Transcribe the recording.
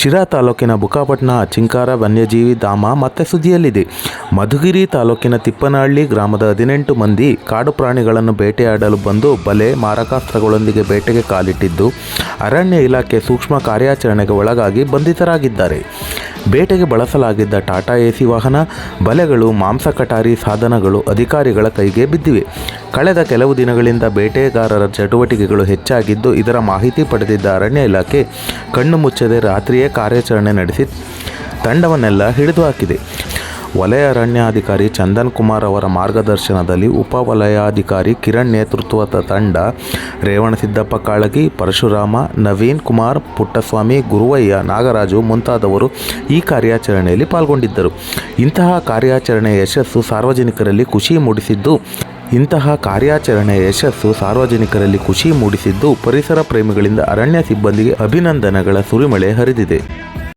ಶಿರಾ ತಾಲೂಕಿನ ಬುಕಾಪಟ್ಟಣ ಚಿಂಕಾರ ವನ್ಯಜೀವಿ ಧಾಮ ಮತ್ತೆ ಸುದ್ದಿಯಲ್ಲಿದೆ. ಮಧುಗಿರಿ ತಾಲೂಕಿನ ತಿಪ್ಪನಹಳ್ಳಿ ಗ್ರಾಮದ ಹದಿನೆಂಟು ಮಂದಿ ಕಾಡು ಪ್ರಾಣಿಗಳನ್ನು ಬೇಟೆಯಾಡಲು ಬಂದು ಬಲೆ, ಮಾರಕಾಸ್ತ್ರಗಳೊಂದಿಗೆ ಬೇಟೆಗೆ ಕಾಲಿಟ್ಟಿದ್ದು, ಅರಣ್ಯ ಇಲಾಖೆ ಸೂಕ್ಷ್ಮ ಕಾರ್ಯಾಚರಣೆಗೆ ಒಳಗಾಗಿ ಬಂಧಿತರಾಗಿದ್ದಾರೆ. ಬೇಟೆಗೆ ಬಳಸಲಾಗಿದ್ದ ಟಾಟಾ ಎಸಿ ವಾಹನ, ಬಲೆಗಳು, ಮಾಂಸ ಕಟಾರಿ ಸಾಧನಗಳು ಅಧಿಕಾರಿಗಳ ಕೈಗೆ ಬಿದ್ದಿವೆ. ಕಳೆದ ಕೆಲವು ದಿನಗಳಿಂದ ಬೇಟೆಗಾರರ ಚಟುವಟಿಕೆಗಳು ಹೆಚ್ಚಾಗಿದ್ದು, ಇದರ ಮಾಹಿತಿ ಪಡೆದಿದ್ದ ಅರಣ್ಯ ಇಲಾಖೆ ಕಣ್ಣು ಮುಚ್ಚದೆ ರಾತ್ರಿಯೇ ಕಾರ್ಯಾಚರಣೆ ನಡೆಸಿ ತಂಡವನ್ನೆಲ್ಲ ಹಿಡಿದು ಹಾಕಿದೆ. ವಲಯ ಅರಣ್ಯಾಧಿಕಾರಿ ಚಂದನ್ ಕುಮಾರ್ ಅವರ ಮಾರ್ಗದರ್ಶನದಲ್ಲಿ ಉಪ ವಲಯಾಧಿಕಾರಿ ಕಿರಣ್ ನೇತೃತ್ವದ ತಂಡ ರೇವಣಸಿದ್ದಪ್ಪ ಕಾಳಗಿ, ಪರಶುರಾಮ, ನವೀನ್ ಕುಮಾರ್, ಪುಟ್ಟಸ್ವಾಮಿ, ಗುರುವಯ್ಯ, ನಾಗರಾಜು ಮುಂತಾದವರು ಈ ಕಾರ್ಯಾಚರಣೆಯಲ್ಲಿ ಪಾಲ್ಗೊಂಡಿದ್ದರು. ಇಂತಹ ಕಾರ್ಯಾಚರಣೆಯ ಯಶಸ್ಸು ಸಾರ್ವಜನಿಕರಲ್ಲಿ ಖುಷಿ ಮೂಡಿಸಿದ್ದು ಇಂತಹ ಕಾರ್ಯಾಚರಣೆಯ ಯಶಸ್ಸು ಸಾರ್ವಜನಿಕರಲ್ಲಿ ಖುಷಿ ಮೂಡಿಸಿದ್ದು ಪರಿಸರ ಪ್ರೇಮಿಗಳಿಂದ ಅರಣ್ಯ ಸಿಬ್ಬಂದಿಗೆ ಅಭಿನಂದನೆಗಳ ಸುರಿಮಳೆ ಹರಿದಿದೆ.